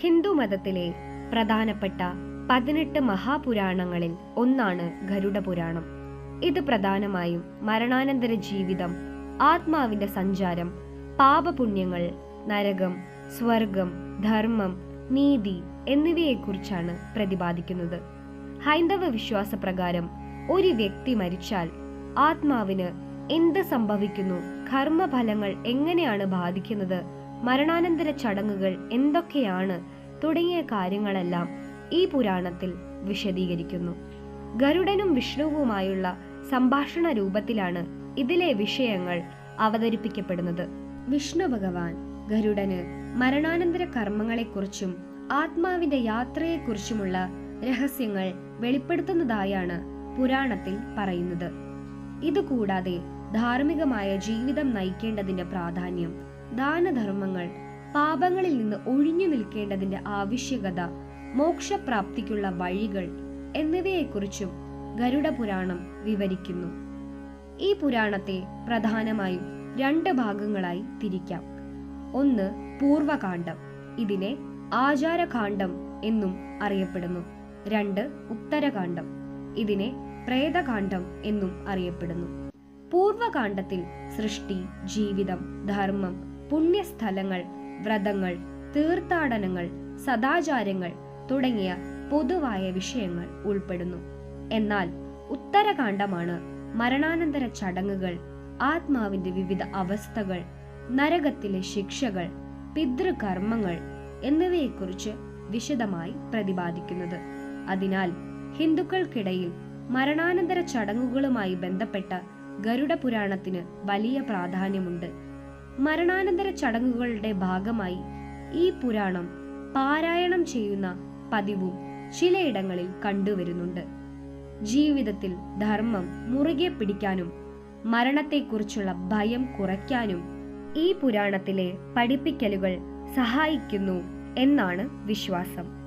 ഹിന്ദു മതത്തിലെ പ്രധാനപ്പെട്ട പതിനെട്ട് മഹാപുരാണങ്ങളിൽ ഒന്നാണ് ഗരുഡ പുരാണം ഇത് പ്രധാനമായും മരണാനന്തര ജീവിതം ആത്മാവിന്റെ സഞ്ചാരം പാപപുണ്യങ്ങൾ നരകം സ്വർഗം ധർമ്മം നീതി എന്നിവയെക്കുറിച്ചാണ് പ്രതിപാദിക്കുന്നത്. ഹൈന്ദവ വിശ്വാസപ്രകാരം ഒരു വ്യക്തി മരിച്ചാൽ ആത്മാവിന് എന്ത് സംഭവിക്കുന്നു കർമ്മഫലങ്ങൾ എങ്ങനെയാണ് ബാധിക്കുന്നത് മരണാനന്തര ചടങ്ങുകൾ എന്തൊക്കെയാണ് തുടങ്ങിയ കാര്യങ്ങളെല്ലാം ഈ പുരാണത്തിൽ വിശദീകരിക്കുന്നു. ഗരുഡനും വിഷ്ണുവുമായുള്ള സംഭാഷണ രൂപത്തിലാണ് ഇതിലെ വിഷയങ്ങൾ അവതരിപ്പിക്കപ്പെടുന്നത്. വിഷ്ണു ഭഗവാൻ ഗരുഡന് മരണാനന്തര കർമ്മങ്ങളെക്കുറിച്ചും ആത്മാവിന്റെ യാത്രയെക്കുറിച്ചുമുള്ള രഹസ്യങ്ങൾ വെളിപ്പെടുത്തുന്നതായാണ് പുരാണത്തിൽ പറയുന്നത്. ഇതുകൂടാതെ ധാർമ്മികമായ ജീവിതം നയിക്കേണ്ടതിന്റെ പ്രാധാന്യം ദാനധർമ്മങ്ങൾ പാപങ്ങളിൽ നിന്ന് ഒഴിഞ്ഞു നിൽക്കേണ്ടതിന്റെ ആവശ്യകത മോക്ഷപ്രാപ്തിക്കുള്ള വഴികൾ എന്നിവയെക്കുറിച്ചും ഗരുഡ പുരാണം വിവരിക്കുന്നു. ഈ പുരാണത്തെ പ്രധാനമായും രണ്ട് ഭാഗങ്ങളായി തിരിക്കാം. ഒന്ന് പൂർവകാന്ഡം ഇതിനെ ആചാരകാന്ഡം എന്നും അറിയപ്പെടുന്നു. രണ്ട് ഉത്തരകാന്ഡം ഇതിനെ പ്രേതകാന്ഡം എന്നും അറിയപ്പെടുന്നു. പൂർവകാന്ഡത്തിൽ സൃഷ്ടി ജീവിതം ധർമ്മം പുണ്യസ്ഥലങ്ങൾ വ്രതങ്ങൾ തീർത്ഥാടനങ്ങൾ സദാചാരങ്ങൾ തുടങ്ങിയ പൊതുവായ വിഷയങ്ങൾ ഉൾപ്പെടുന്നു. എന്നാൽ ഉത്തരകാന്ഡമാണ് മരണാനന്തര ചടങ്ങുകൾ ആത്മാവിന്റെ വിവിധ അവസ്ഥകൾ നരകത്തിലെ ശിക്ഷകൾ പിതൃകർമ്മങ്ങൾ എന്നിവയെക്കുറിച്ച് വിശദമായി പ്രതിപാദിക്കുന്നത്. അതിനാൽ ഹിന്ദുക്കൾക്കിടയിൽ മരണാനന്തര ചടങ്ങുകളുമായി ബന്ധപ്പെട്ട ഗരുഡ പുരാണത്തിന് വലിയ പ്രാധാന്യമുണ്ട്. മരണാനന്തര ചടങ്ങുകളുടെ ഭാഗമായി ഈ പുരാണം പാരായണം ചെയ്യുന്ന പതിവും ചിലയിടങ്ങളിൽ കണ്ടുവരുന്നുണ്ട്. ജീവിതത്തിൽ ധർമ്മം മുറുകെ പിടിക്കാനും മരണത്തെക്കുറിച്ചുള്ള ഭയം കുറയ്ക്കാനും ഈ പുരാണത്തിലെ പഠിപ്പിക്കലുകൾ സഹായിക്കുന്നു എന്നാണ് വിശ്വാസം.